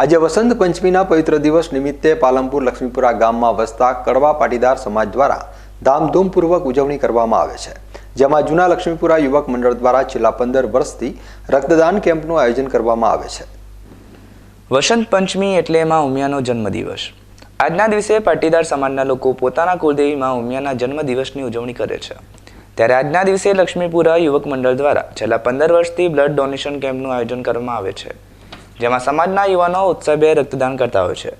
આજે વસંત પંચમીના પવિત્ર દિવસ નિમિત્તે પાલનપુર લક્ષ્મીપુરા ગામમાં વસતા કડવા પાટીદાર સમાજ દ્વારા ધામધૂમપૂર્વક ઉજવણી કરવામાં આવે છે, જેમાં જૂના લક્ષ્મીપુરા યુવક મંડળ દ્વારા છેલ્લા પંદર વર્ષથી રક્તદાન કેમ્પનું આયોજન કરવામાં આવે છે. વસંત પંચમી એટલે માં ઉમિયાનો જન્મદિવસ. આજના દિવસે પાટીદાર સમાજના લોકો પોતાના કુળદેવી માં ઉમિયાના જન્મદિવસની ઉજવણી કરે છે. ત્યારે આજના દિવસે લક્ષ્મીપુરા યુવક મંડળ દ્વારા છેલ્લા પંદર વર્ષથી બ્લડ ડોનેશન કેમ્પનું આયોજન કરવામાં આવે છે. જેમાં સમાજના યુવાનો ઉત્સવે રક્તદાન કરતા હોય છે.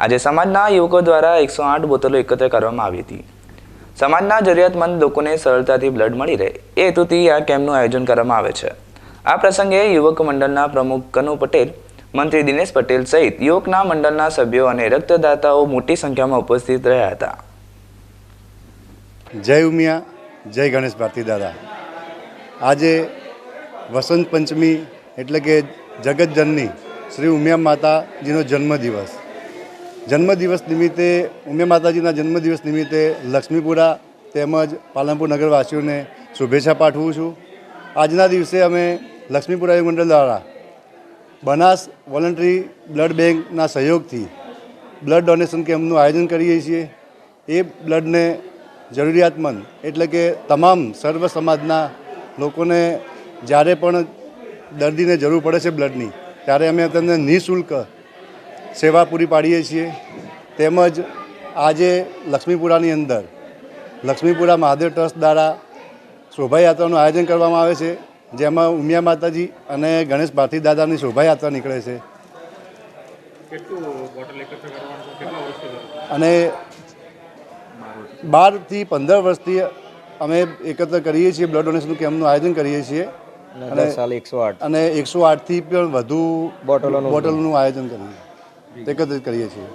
આજે સમાજના યુવકો દ્વારા એકસો આઠ બોટલો એકત્ર કરવામાં આવી હતી. સમાજના જરૂરિયાતમંદ લોકોને સરળતાથી બ્લડ મળી રહે એ હેતુથી આ કેમ્પનું આયોજન કરવામાં આવે છે. આ પ્રસંગે યુવક મંડળના પ્રમુખ કનુ પટેલ, મંત્રી દિનેશ પટેલ સહિત યુવકના મંડળના સભ્યો અને રક્તદાતાઓ મોટી સંખ્યામાં ઉપસ્થિત રહ્યા હતા. જય ઉમિયા, જય ગણેશ ભારતી દાદા. આજે વસંત પંચમી એટલે કે જગતજનની શ્રી ઉમિયા માતાજીનો જન્મદિવસ. જન્મદિવસ નિમિત્તે, ઉમિયા માતાજીના જન્મદિવસ નિમિત્તે લક્ષ્મીપુરા તેમજ પાલનપુર નગરવાસીઓને શુભેચ્છા પાઠવું છું. આજના દિવસે અમે લક્ષ્મીપુરા મંડળ દ્વારા બનાસ વોલન્ટરી બ્લડ બેંકના સહયોગથી બ્લડ ડોનેશન કેમ્પનું આયોજન કરીએ છીએ. એ બ્લડને જરૂરિયાતમંદ એટલે કે તમામ સર્વ સમાજના લોકોને જ્યારે પણ દર્દીને જરૂર પડે છે બ્લડની ત્યારે અમે તેમને નિઃશુલ્ક સેવા પૂરી પાડીએ છીએ. તેમજ આજે લક્ષ્મીપુરાની અંદર લક્ષ્મીપુરા મહાદેવ ટ્રસ્ટ દ્વારા શોભાયાત્રાનું આયોજન કરવામાં આવે છે જેમાં ઉમિયા માતાજી અને ગણેશ ભારતી દાદાની શોભાયાત્રા નીકળે છે. અને બારથી પંદર વર્ષથી અમે એકત્ર કરીએ છીએ બ્લડ ડોનેશન કેમ્પનું આયોજન કરીએ છીએ. અને એકસો આઠ. અને એકસો આઠથી પણ વધુ બોટલોનું બોટલનું આયોજન કરીએ. એકત્રિત કરીએ છીએ.